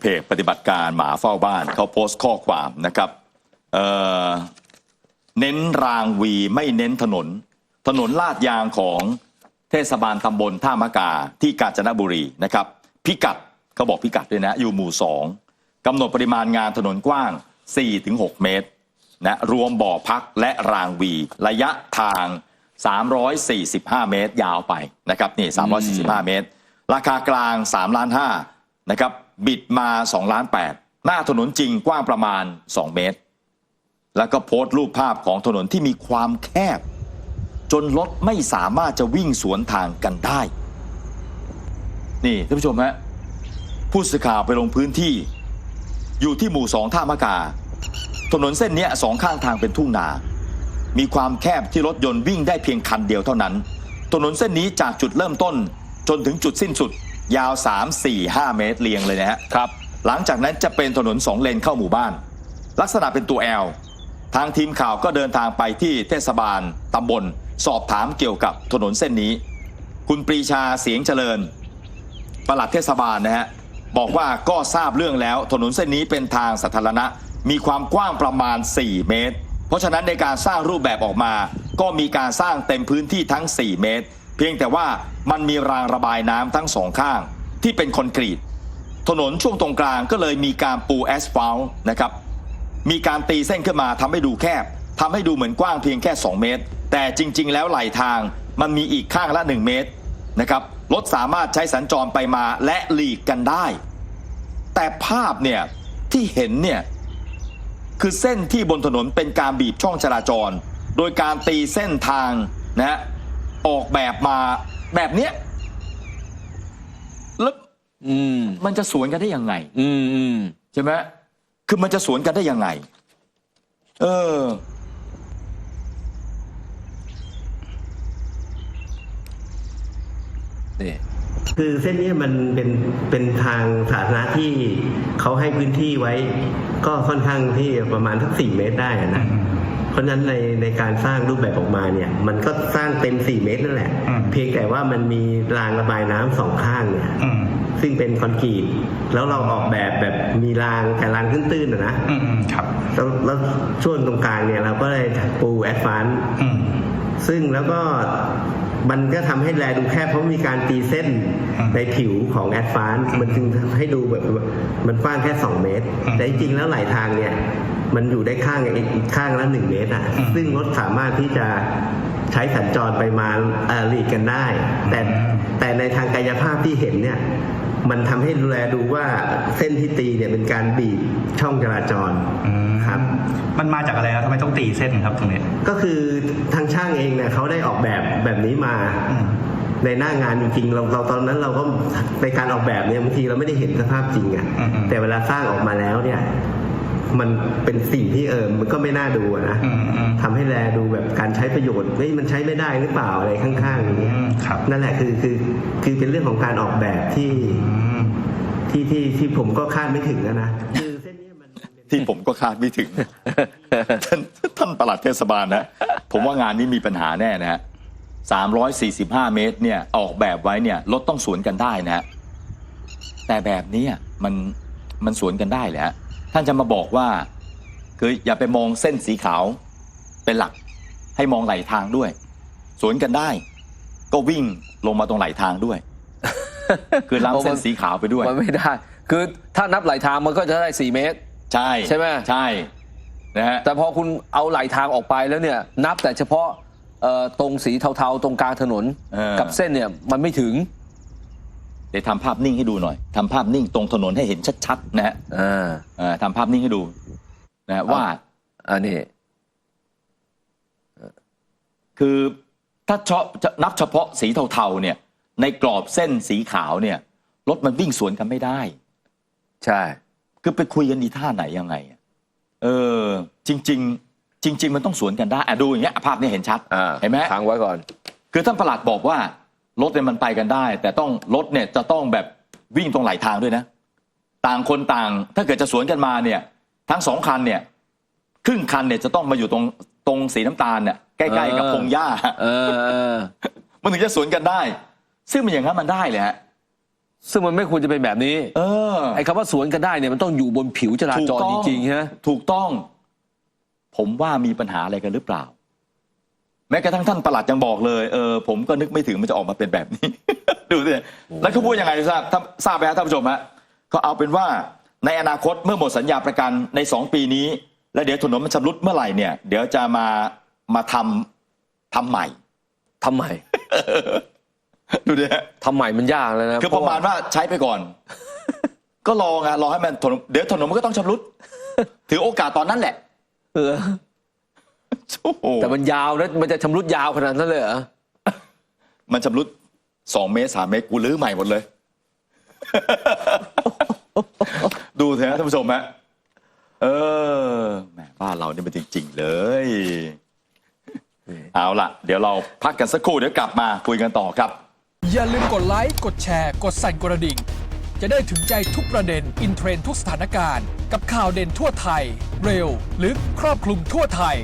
เพจปฏิบัติการหมาเฝ้าบ้านเขาโพสต์ข้อความนะครับเอ่อเน้นรางวีไม่เน้นถนน ถนนลาดยางของเทศบาลตำบลท่ามะกาที่กาญจนบุรีนะครับ พิกัดเขาบอกพิกัดด้วยนะอยู่หมู่สองกำหนดปริมาณงานถนนกว้าง 4-6 เมตรนะรวมบ่อพักและรางวี ระยะทาง 345 เมตรยาวไปนะครับนี่ 345 เมตร ราคากลาง 3 ล้าน5นะครับ บิดมา2ล้าน8หน้าถนนจริงกว้างประมาณ 2 เมตร แล้วก็โพสต์รูปภาพของถนนที่มีความแคบ จนรถไม่สามารถจะวิ่งสวนทางกันได้ นี่ท่านผู้ชมฮะผู้สื่อข่าวไปลงพื้นที่ อยู่ที่หมู่สองท่ามะกา ถนนเส้นนี้สองข้างทางเป็นทุ่งนา มีความแคบที่รถยนต์วิ่งได้เพียงคันเดียวเท่านั้น ถนนเส้นนี้จากจุดเริ่มต้นจนถึงจุดสิ้นสุด ยาว 3 4 5 เมตรเรียงเลยนะฮะครับ หลังจากนั้นจะเป็นถนนสองเลนเข้าหมู่บ้าน ลักษณะเป็นตัวแอลทางทีมข่าวก็เดินทางไปที่เทศบาลตำบล สอบถามเกี่ยวกับถนนเส้นนี้ คุณปรีชาเสียงเจริญปลัดเทศบาลนะฮะบอกว่าก็ทราบเรื่องแล้วถนนเส้นนี้เป็นทางสาธารณะ มีความกว้างประมาณ 4 เมตร เพราะฉะนั้นในการสร้างรูปแบบออกมา ก็มีการสร้างเต็มพื้นที่ทั้ง 4 เมตรเพียงแต่ว่ามันมีรางระบายน้ำทั้งสองข้าง ที่เป็นคอนกรีต ถนนช่วงตรงกลางก็เลยมีการปูแอสฟัลต์นะครับ มีการตีเส้นขึ้นมาทำให้ดูแคบทำให้ดูเหมือนกว้างเพียงแค่ 2 เมตร แต่จริง ๆ แล้วไหลทางมันมีอีกข้างละ 1 เมตรนะครับรถสามารถใช้สัญจรไปมาและหลีกกันได้ แต่ภาพเนี่ยที่เห็นเนี่ยคือเส้นที่บนถนนเป็นการบีบช่องจราจร โดยการตีเส้นทางนะฮะ ออกแบบมาแบบเนี้ยแล้วอืม มันจะสวนกันได้ยังไง อืมอืมใช่ไหมคือมันจะสวนกันได้ยังไง เออ นี่ คือเส้นนี้มันเป็นเป็นทางสาธารณะที่เขาให้พื้นที่ไว้ ก็ค่อนข้างที่ประมาณสักสี่เมตรได้อะนะ เพราะฉะนั้นในในการสร้างรูปแบบออกมาเนี่ย มันก็สร้างเต็มสี่เมตรนั่นแหละ อืม เพียงแต่ว่ามันมีรางระบายน้ำสองข้างเนี่ย อืม ซึ่งเป็นคอนกรีต แล้วเราออกแบบแบบมีรางแต่รางตื้นๆนะนะอืมอืมครับ แล้วแล้วช่วงตรงกลางเนี่ยเราก็เลยปูแอดฟานอืม ซึ่งแล้วก็ มันก็ทำให้แลดูแคบเพราะมีการตีเส้นอืมในผิวของแอดฟานมันจึงให้ดูแบบมันกว้างแค่ 2 เมตรอืมแต่จริงๆแล้วไหลทางเนี่ย มันอยู่ได้ข้างอีกอีกข้างละ 1 เมตรอะอืมซึ่งรถสามารถที่จะ ใช้สัญจรไปมาเอ่อหลีกกันได้ แต่อืมแต่ในทางกายภาพที่เห็นเนี่ยมันทำให้แลดูว่าเส้นที่ตีเนี่ยเป็นการบีบช่องจราจรอืมครับ มันมาจากอะไรครับทำไมต้องตีเส้นครับตรงเนี้ยก็คือทางช่างเองเนี่ยเขาได้ออกแบบแบบนี้มาอืมในหน้างานจริงๆเราเราตอนนั้นเราก็ในการออกแบบเนี่ยบางทีเราไม่ได้เห็นสภาพจริงอะอืมอืมแต่เวลาสร้างออกมาแล้วเนี่ย มันเป็นสิ่งที่เออมันก็ไม่น่าดูอะนะอืมอืมทำให้แลดูแบบการใช้ประโยชน์เฮ้ยมันใช้ไม่ได้หรือเปล่าอะไรข้างๆอย่างเงี้ยอืมครับนั่นแหละคือคือคือเป็นเรื่องของการออกแบบที่อืมที่ที่ที่ผมก็คาดไม่ถึงอะนะคือเส้นเนี้ยมันเป็นที่ผมก็คาดไม่ถึงท่านท่านปลัดเทศบาลนะผมว่างานนี้มีปัญหาแน่นะฮะ345 เมตรเนี่ยออกแบบไว้เนี่ยรถต้องสวนกันได้นะฮะแต่แบบนี้อะมันมันสวนกันได้แหละ ท่านจะมาบอกว่า คืออย่าไปมองเส้นสีขาวเป็นหลัก ให้มองไหลทางด้วย สวนกันได้ ก็วิ่งลงมาตรงไหลทางด้วย คือล้ำเส้นสีขาวไปด้วย มันไม่ได้ คือถ้านับไหลทางมันก็จะได้ 4 เมตร ใช่ใช่ไหมใช่นะฮะแต่พอคุณเอาไหลทางออกไปแล้วเนี่ย นับแต่เฉพาะเอ่อตรงสีเทาๆ ตรงกลางถนนเออกับเส้นเนี่ยมันไม่ถึง เดี๋ยวทำภาพนิ่งให้ดูหน่อยทำภาพนิ่งตรงถนนให้เห็นชัดๆนะฮะอ่าเอ่อทำภาพนิ่งให้ดูนะฮะเอาว่าอันนี้คือถ้าเฉพาะจะนับเฉพาะสีเทาๆเนี่ย ในกรอบเส้นสีขาวเนี่ยรถมันวิ่งสวนกันไม่ได้ ใช่ คือไปคุยกันดีท่าไหนยังไงอะเออ จริง ๆ จริง ๆ มันต้องสวนกันได้อะดูอย่างเงี้ยภาพเนี้เห็นชัดอ่าเห็นไหมทางไว้ก่อน คือท่านประหลัดบอกว่า รถเนี่ยมันไปกันได้ แต่ต้องรถเนี่ยจะต้องแบบวิ่งตรงไหลทางด้วยนะ ต่างคนต่าง ถ้าเกิดจะสวนกันมาเนี่ย ทั้งสองคันเนี่ยครึ่งคันเนี่ยจะต้องมาอยู่ตรงตรงสีน้ำตาลเนี่ยใกล้ๆกับเออพงหญ้าเออเออ มันถึงจะสวนกันได้ ซึ่งมันอย่างนั้นมันได้เลยฮะซึ่งมันไม่ควรจะเป็นแบบนี้ เออไอ้คำว่าสวนกันได้เนี่ยมันต้องอยู่บนผิวจราจรจริงๆฮะถูกต้อง ผมว่ามีปัญหาอะไรกันหรือเปล่า แม้กระทั่งท่านประหลัดยังบอกเลยเออผมก็นึกไม่ถึงมันจะออกมาเป็นแบบนี้ ดูสิแล้วเขาพูดยังไงทราบท่านทราบไหมฮะท่านผู้ชมฮะเขาเอาเป็นว่าในอนาคตเมื่อหมดสัญญาประกันในสองปีนี้ แล้วเดี๋ยวถนนมันชำรุดเมื่อไหร่เนี่ยเดี๋ยวจะมามาทำทำใหม่ทำไมดูดิฮะทำใหม่มันยากเลยนะคือประมาณว่าใช้ไปก่อน ก็รอไงรอให้มันถนนเดี๋ยวถนนมันก็ต้องชำรุด ถือโอกาสตอนนั้นแหละเออ โอ้โหแต่มันยาวนะมันจะชำรุดยาวขนาดนั้นเลยเหรอมันชำรุดสองเมตรสามเมตรกูรื้อใหม่หมดเลย ดูเถอะท่านผู้ชมฮะเออแหมบ้านเรานี่มันจริง ๆ เลย เอาล่ะ เดี๋ยวเราพักกันสักครู่เดี๋ยวกลับมาคุยกันต่อครับ อย่าลืมกดไลค์ กดแชร์ กดสั่นกระดิ่ง จะได้ถึงใจทุกประเด็น อินเทรนด์ทุกสถานการณ์ กับข่าวเด่นทั่วไทย เร็ว ลึก ครอบคลุมทั่วไทย